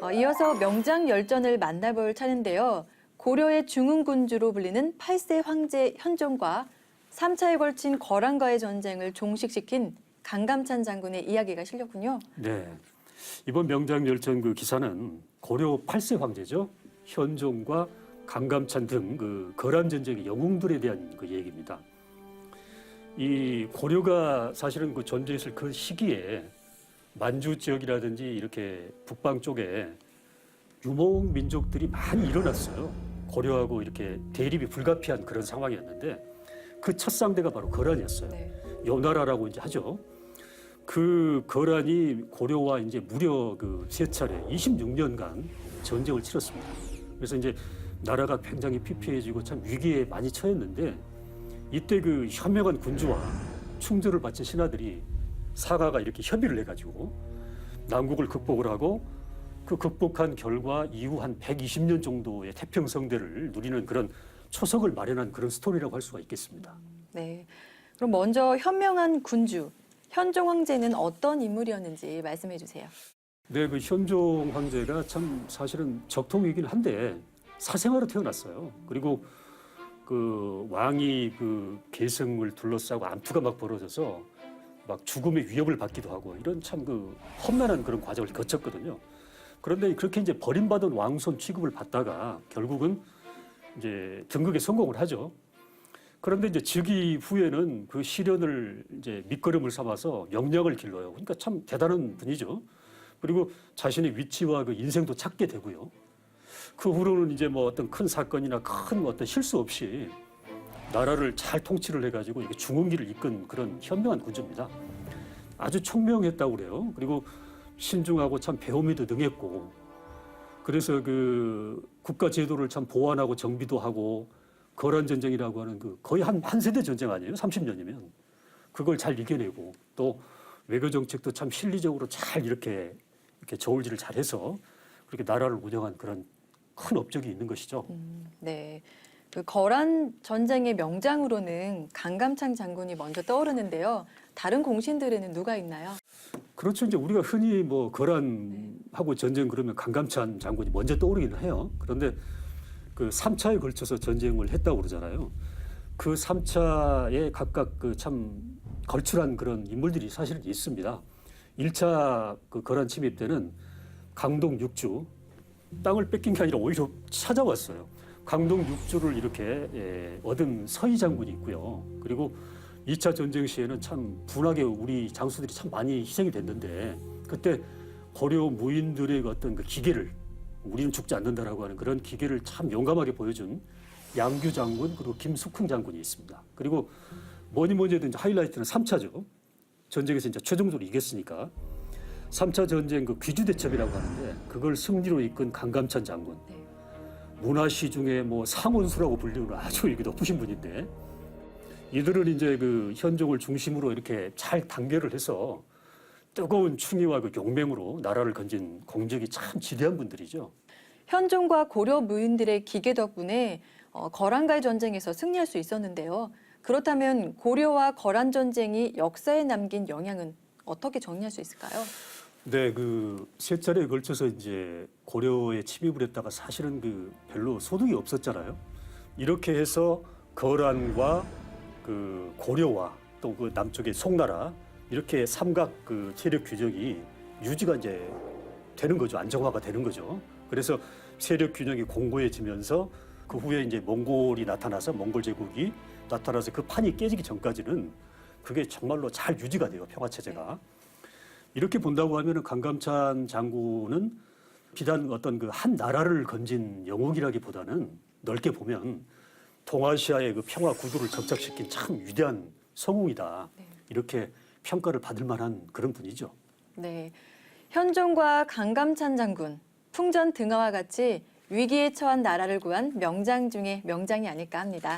어, 이어서 명장 열전을 만나볼 차례인데요. 고려의 중흥군주로 불리는 8세 황제 현종과 3차에 걸친 거란과의 전쟁을 종식시킨 강감찬 장군의 이야기가 실렸군요. 네. 이번 명장 열전 그 기사는 고려 8세 황제죠. 현종과 강감찬 등 그 거란 전쟁의 영웅들에 대한 그 얘기입니다. 이 고려가 사실은 그 존재했을 그 시기에 만주 지역이라든지 이렇게 북방 쪽에 유목 민족들이 많이 일어났어요. 고려하고 이렇게 대립이 불가피한 그런 상황이었는데 그 첫 상대가 바로 거란이었어요. 네. 요나라라고 이제 하죠. 그 거란이 고려와 이제 무려 그 세 차례 26년간 전쟁을 치렀습니다. 그래서 이제 나라가 굉장히 피폐해지고 참 위기에 많이 처했는데 이때 그 현명한 군주와 충절을 바친 신하들이 사가가 이렇게 협의를 해가지고 난국을 극복을 하고 그 극복한 결과 이후 한 120년 정도의 태평성대를 누리는 그런 초석을 마련한 그런 스토리라고 할 수가 있겠습니다. 네. 그럼 먼저 현명한 군주 현종 황제는 어떤 인물이었는지 말씀해 주세요. 네, 그 현종 황제가 참 사실은 적통이긴 한데 사생아로 태어났어요. 그리고 그 왕이 그 계승을 둘러싸고 암투가 막 벌어져서 막 죽음의 위협을 받기도 하고 이런 참 그 험난한 그런 과정을 거쳤거든요. 그런데 그렇게 이제 버림받은 왕손 취급을 받다가 결국은 이제 등극에 성공을 하죠. 그런데 이제 즉위 후에는 그 시련을 이제 밑거름을 삼아서 명령을 길러요. 그러니까 참 대단한 분이죠. 그리고 자신의 위치와 그 인생도 찾게 되고요. 그 후로는 이제 뭐 어떤 큰 사건이나 큰 어떤 실수 없이 나라를 잘 통치를 해가지고 이게 중흥기를 이끈 그런 현명한 군주입니다. 아주 총명했다고 그래요. 그리고 신중하고 참 배움에도 능했고 그래서 그 국가 제도를 참 보완하고 정비도 하고 거란 전쟁이라고 하는 그 거의 한, 한 세대 전쟁 아니에요? 30년이면 그걸 잘 이겨내고 또 외교 정책도 참 실리적으로 잘 이렇게 이렇게 저울질을 잘해서 그렇게 나라를 운영한 그런 큰 업적이 있는 것이죠. 음, 네. 그 거란 전쟁의 명장으로는 강감찬 장군이 먼저 떠오르는데요. 다른 공신들에는 누가 있나요? 그렇죠. 이제 우리가 흔히 뭐 거란하고 전쟁 그러면 강감찬 장군이 먼저 떠오르기는 해요. 그런데 그 3차에 걸쳐서 전쟁을 했다고 그러잖아요. 그 3차에 각각 그 참 걸출한 그런 인물들이 사실은 있습니다. 1차 그 거란 침입 때는 강동 육주 땅을 뺏긴 게 아니라 오히려 찾아왔어요. 강동 육주를 이렇게 예, 얻은 서희 장군이 있고요. 그리고 2차 전쟁 시에는 참 분하게 우리 장수들이 참 많이 희생이 됐는데 그때 고려 무인들의 그 어떤 그 기계를 우리는 죽지 않는다라고 하는 그런 기계를 참 용감하게 보여준 양규 장군 그리고 김숙흥 장군이 있습니다. 그리고 뭐니 뭐니 해도 하이라이트는 3차죠. 전쟁에서 이제 최종적으로 이겼으니까 3차 전쟁 그 귀주 대첩이라고 하는데 그걸 승리로 이끈 강감찬 장군. 네. 문화시 중에 뭐 상원수라고 불리는 아주 이게 높으신 분인데 이들은 이제 그 현종을 중심으로 이렇게 잘 단결을 해서 뜨거운 충의와 그 용맹으로 나라를 건진 공적이 참 지대한 분들이죠. 현종과 고려 무인들의 기계 덕분에 어, 거란과의 전쟁에서 승리할 수 있었는데요. 그렇다면 고려와 거란 전쟁이 역사에 남긴 영향은 어떻게 정리할 수 있을까요? 네, 그 세 차례에 걸쳐서 이제 고려에 침입을 했다가 사실은 그 별로 소득이 없었잖아요. 이렇게 해서 거란과 그 고려와 또 그 남쪽의 송나라 이렇게 삼각 그 세력 균형이 유지가 이제 되는 거죠. 안정화가 되는 거죠. 그래서 세력 균형이 공고해지면서 그 후에 이제 몽골이 나타나서 몽골 제국이 나타나서 그 판이 깨지기 전까지는 그게 정말로 잘 유지가 돼요. 평화 체제가. 이렇게 본다고 하면은 강감찬 장군은 비단 어떤 그 한 나라를 건진 영웅이라기보다는 넓게 보면 동아시아의 그 평화 구도를 정착시킨 참 위대한 성웅이다. 네. 이렇게 평가를 받을 만한 그런 분이죠. 네. 현종과 강감찬 장군, 풍전 등화와 같이 위기에 처한 나라를 구한 명장 중에 명장이 아닐까 합니다.